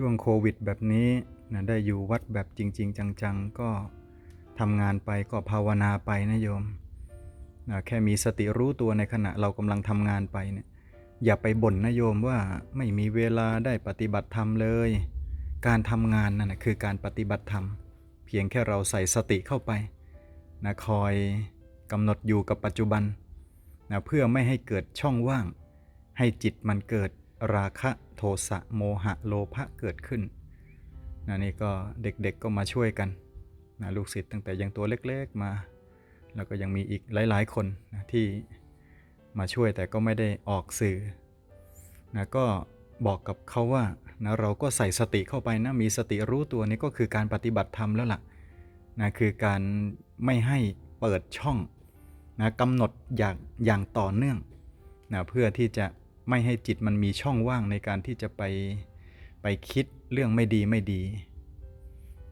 ช่วงโควิดแบบนี้นะได้อยู่วัดแบบจริง ๆ จังๆ ก็ทำงานไปก็ภาวนาไปนะโยมนะแค่มีสติรู้ตัวในขณะเรากำลังทำงานไปเนี่ยอย่าไปบ่นนะโยมว่าไม่มีเวลาได้ปฏิบัติธรรมเลย การทำงานนั่นนะคือการปฏิบัติธรรม เพียงแค่เราใส่สติเข้าไปนะคอยกำหนดอยู่กับปัจจุบันนะเพื่อไม่ให้เกิดช่องว่าง ให้จิตมันเกิดราคะ โทสะโมหะโลภะเกิดขึ้นนะนี่ก็เด็กๆก็มาช่วยกันนะลูกศิษย์ตั้งแต่ยังตัวเล็กๆมา แล้วก็ยังมีอีกหลายๆคนนะที่มาช่วยแต่ก็ไม่ได้ออกสื่อนะก็บอกกับเขาว่านะเราก็ใส่สติเข้าไปนะมีสติรู้ตัวนี่ก็คือการปฏิบัติธรรมแล้วล่ะนะคือการไม่ให้เปิดช่องนะกำหนดอย่างอย่างต่อเนื่องนะเพื่อที่จะ ไม่ให้จิตมันมีช่องว่างในการที่จะไปไปคิดเรื่องไม่ดีไม่ดี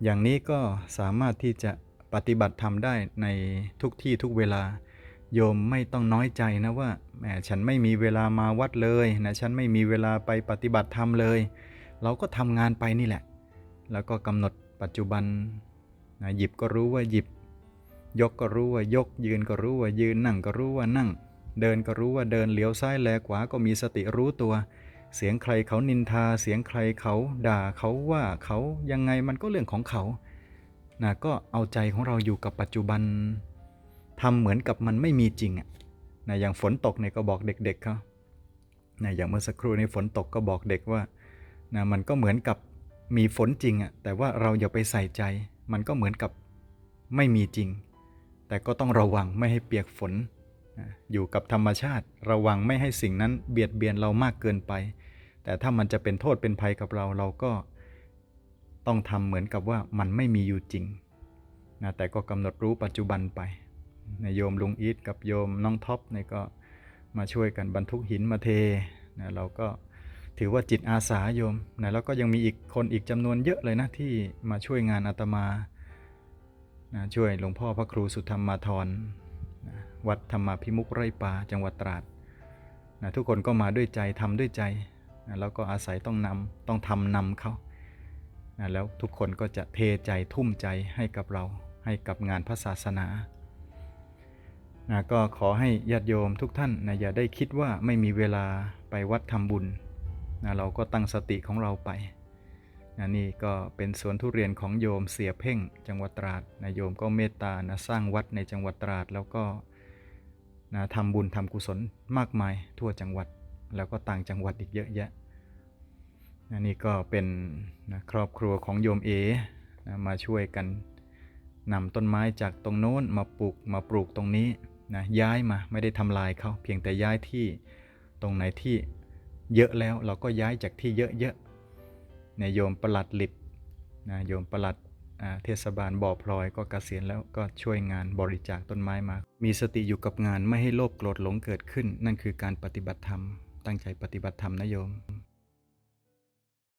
อย่างนี้ก็สามารถที่จะปฏิบัติธรรมได้ในทุกที่ทุกเวลา โยมไม่ต้องน้อยใจนะว่าแหมฉันไม่มีเวลามาวัดเลยนะฉันไม่มีเวลาไปปฏิบัติธรรมเลย เราก็ทำงานไปนี่แหละ แล้วก็กำหนดปัจจุบันนะหยิบก็รู้ว่าหยิบ ยกก็รู้ว่ายกยืนก็รู้ว่ายืนนั่งก็รู้ว่านั่ง เดินก็รู้ว่าเดินเลี้ยวซ้ายแลขวาก็มีสติรู้ตัว เสียงใครเขานินทา เสียงใครเขาด่าเขาว่าเขายังไงมันก็เรื่องของเขานะก็เอาใจของเราอยู่กับปัจจุบันทำเหมือนกับมันไม่มีจริงอะนะอย่างฝนตกเนี่ยก็บอกเด็ก ๆเขานะอย่างเมื่อสักครู่นี้ฝนตกก็บอกเด็กว่านะมันก็เหมือนกับมีฝนจริงอะแต่ว่าเราอย่าไปใส่ใจ มันก็เหมือนกับไม่มีจริง แต่ก็ต้องระวังไม่ให้เปียกฝน อยู่กับธรรมชาติระวังไม่ให้สิ่งนั้นเบียดเบียนเรามากเกินไป แต่ถ้ามันจะเป็นโทษเป็นภัยกับเราเราก็ต้องทำเหมือนกับว่ามันไม่มีอยู่จริงนะแต่ก็กำหนดรู้ปัจจุบันไปนะโยมลุงอีทกับโยมน้องท็อปเนี่ยก็มาช่วยกันบรรทุกหินมาเทนะเราก็ถือว่าจิตอาสาโยมนะแล้วก็ยังมีอีกคนอีกจำนวนเยอะเลยนะที่มาช่วยงานอาตมานะช่วยหลวงพ่อพระครูสุธรรมาธรน วัดธรรมาพิมุกไร่ป่าจังหวัดตราดนะทุกคนก็มาด้วยใจทำด้วยใจนะแล้วก็อาศัยต้องนำต้องทำนำเขานะแล้วทุกคนก็จะเทใจทุ่มใจให้กับเราให้กับงานพระศาสนานะก็ขอให้ญาติโยมทุกท่านนะอย่าได้คิดว่าไม่มีเวลาไปวัดทำบุญนะเราก็ตั้งสติของเราไปนะนี่ก็เป็นสวนทุเรียนของโยมเสียเพ่งจังหวัดตราดนะโยมก็เมตตานะสร้างวัดในจังหวัดตราด แล้วก็ นะทำบุญทำกุศลมากมายทั่วจังหวัดแล้วก็ต่างจังหวัดอีกเยอะแยะนะนี่ก็เป็นนะครอบครัวของโยมเอนะมาช่วยกันนำต้นไม้จากตรงโน้นมาปลูกมาปลูกตรงนี้นะย้ายมาไม่ได้ทำลายเขาเพียงแต่ย้ายที่ตรงไหนที่เยอะแล้วเราก็ย้ายจากที่เยอะๆเนี่ยโยมประหลัดหลิดนะโยมประหลัด เทศบาลบ่อพลอยก็เกษียณแล้วก็ช่วยงานบริจาคต้นไม้มา มีสติอยู่กับงานไม่ให้โลภโกรธหลงเกิดขึ้น นั่นคือการปฏิบัติธรรม ตั้งใจปฏิบัติธรรมนะโยม